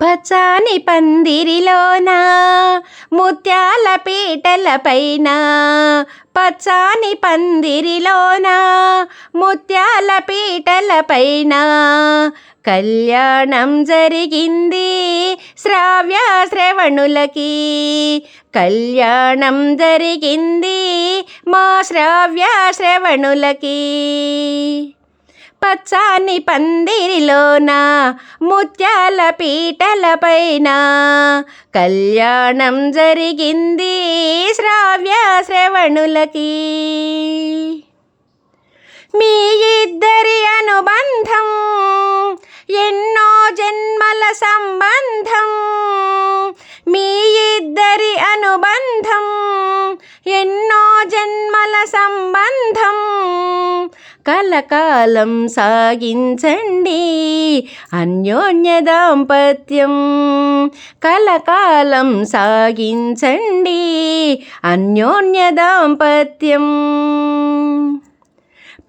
పచాని పందిరిలోన ముత్యాల పీటలపైన పచ్చాని పందిరిలోన ముత్యాల పీటలపైన కళ్యాణం జరిగింది శ్రావ్య శ్రవణులకి కళ్యాణం జరిగింది మా శ్రావ్య శ్రవణులకి. పచ్చాని పందిరిలోన ముత్యాల పీటలపైన. కళ్యాణం జరిగింది శ్రావ్య శ్రవణులకి. మీ ఇద్దరి అనుబంధం ఎన్నో జన్మల సంబంధం. మీ ఇద్దరి అనుబంధం ఎన్నో జన్మల సంబంధం. కలకాలం సాగించండి. అన్యోన్య దాంపత్యం కలకాలం సాగించండి. అన్యోన్య దాంపత్యం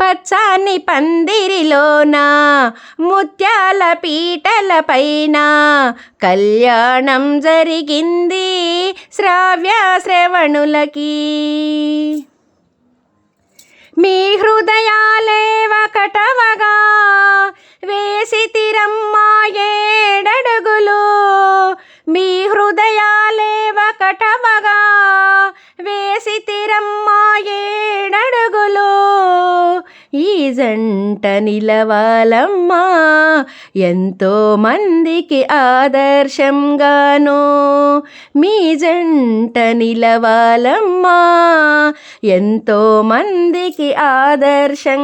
పచ్చాని పందిరిలోన ముత్యాల పీటలపైన కళ్యాణం జరిగింది శ్రావ్య శ్రవణులకి. మీ హృదయ ఈ జంట నిలవాలమ్మా. ఎంతో మందికి ఆదర్శంగాను. మీ జంట నిలవాలమ్మా. ఎంతో మందికి ఆదర్శంగాను.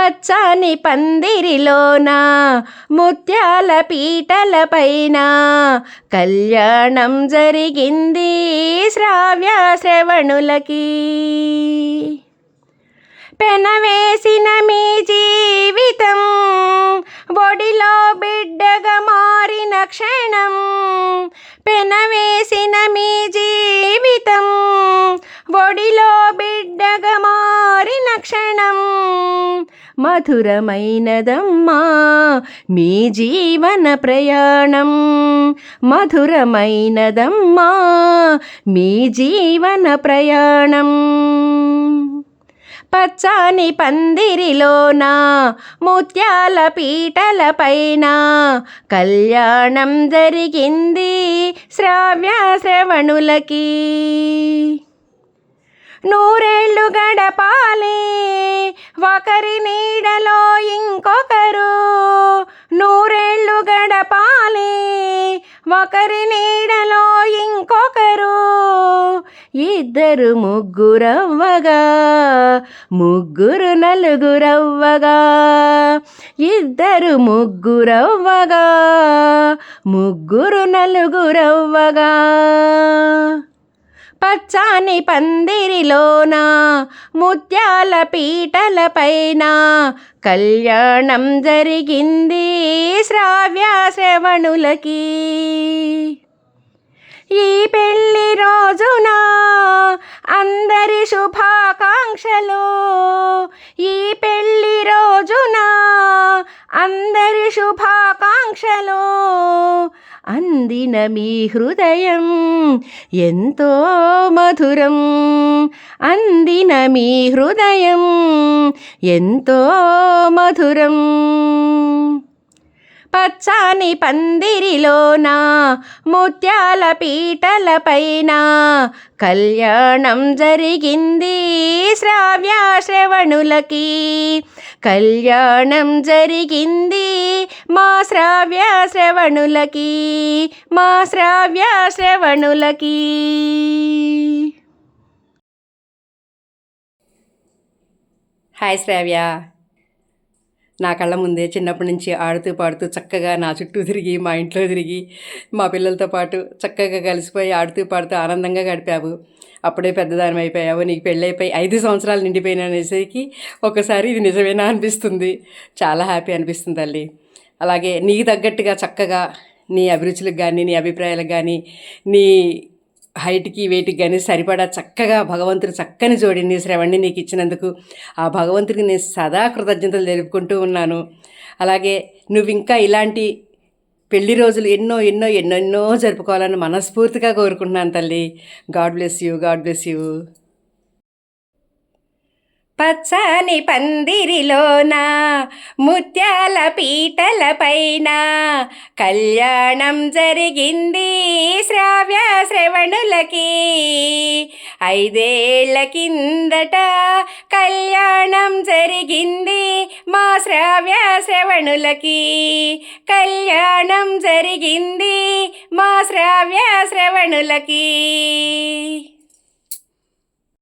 పచ్చని పందిరిలోన ముత్యాల పీటల పైన కళ్యాణం జరిగింది. శ్రవణులకి పెనవేసిన మీ జీవితం ఒడిలో బిడ్డగా మారిన క్షణం. పెనవేసిన మీ జీవితం ఒడిలో బిడ్డగా మారిన క్షణం మధురమైనదమ్మా మీ జీవన ప్రయాణం మధురమైనదమ్మా మీ జీవన ప్రయాణం. పచ్చాని పందిరిలోన ముత్యాల పీటలపైన కళ్యాణం జరిగింది శ్రావ్య శ్రవణులకి. నూరేళ్ళు గడపాలి. ఒకరి నీడలో ఇంకొకరు నూరేళ్ళు గడపాలి. ఒకరి నీడలో ఇంకొకరు ఇద్దరు ముగ్గురవ్వగా ముగ్గురు నలుగురవ్వగా ఇద్దరు ముగ్గురవ్వగా ముగ్గురు నలుగురవ్వగా. పచ్చాని పందిరిలోన ముత్యాల పీటలపైన కళ్యాణం జరిగింది శ్రావ్య శ్రవణులకి. ఈ పెళ్ళి రోజున అందరి శుభాకాంక్షలు. ఈ పెళ్ళి రోజున అందరి శుభాకాంక్షలు. అందిన మీ హృదయం ఎంతో మధురం. అందిన మీ హృదయం ఎంతో మధురం. పచ్చాని పందిరిలోన ముత్యాల పీటలపైన కళ్యాణం జరిగింది శ్రావ్యాశ్రవణులకి కళ్యాణం జరిగింది మా శ్రావ్య శ్రవణులకి మా శ్రావ్య శ్రవణులకి. హాయ్ శ్రావ్య. నా కళ్ళ ముందే చిన్నప్పటి నుంచి ఆడుతూ పాడుతూ చక్కగా నా చుట్టూ తిరిగి మా ఇంట్లో తిరిగి మా పిల్లలతో పాటు చక్కగా కలిసిపోయి ఆడుతూ పాడుతూ ఆనందంగా గడిపావు. అప్పుడే పెద్దదానం అయిపోయావు నీకు పెళ్ళైపోయి ఐదు సంవత్సరాలు నిండిపోయిన అనేసరికి ఒకసారి ఇది నిజమేనా అనిపిస్తుంది. చాలా హ్యాపీ అనిపిస్తుంది తల్లి. అలాగే నీకు తగ్గట్టుగా చక్కగా నీ అభిరుచులకు కానీ నీ అభిప్రాయాలకు కానీ నీ హైట్కి వెయిట్కి కానీ సరిపడా చక్కగా భగవంతుడు చక్కని జోడిని శ్రవణ్ణి నీకు ఇచ్చినందుకు ఆ భగవంతుడికి నేను సదా కృతజ్ఞతలు తెలుపుకుంటూ ఉన్నాను. అలాగే నువ్వు ఇంకా ఇలాంటి పెళ్ళి రోజులు ఎన్నో ఎన్నో ఎన్నెన్నో జరుపుకోవాలని మనస్ఫూర్తిగా కోరుకుంటున్నాను తల్లి. God bless you God bless you. పచ్చని పందిరిలోన ముత్యాల పీటల పైన? కళ్యాణం జరిగింది శ్రావ్య శ్రవణులకి. ఐదేళ్ళ కిందట కళ్యాణం జరిగింది మా శ్రావ్య శ్రవణులకి. కళ్యాణం జరిగింది మా శ్రావ్య శ్రవణులకి.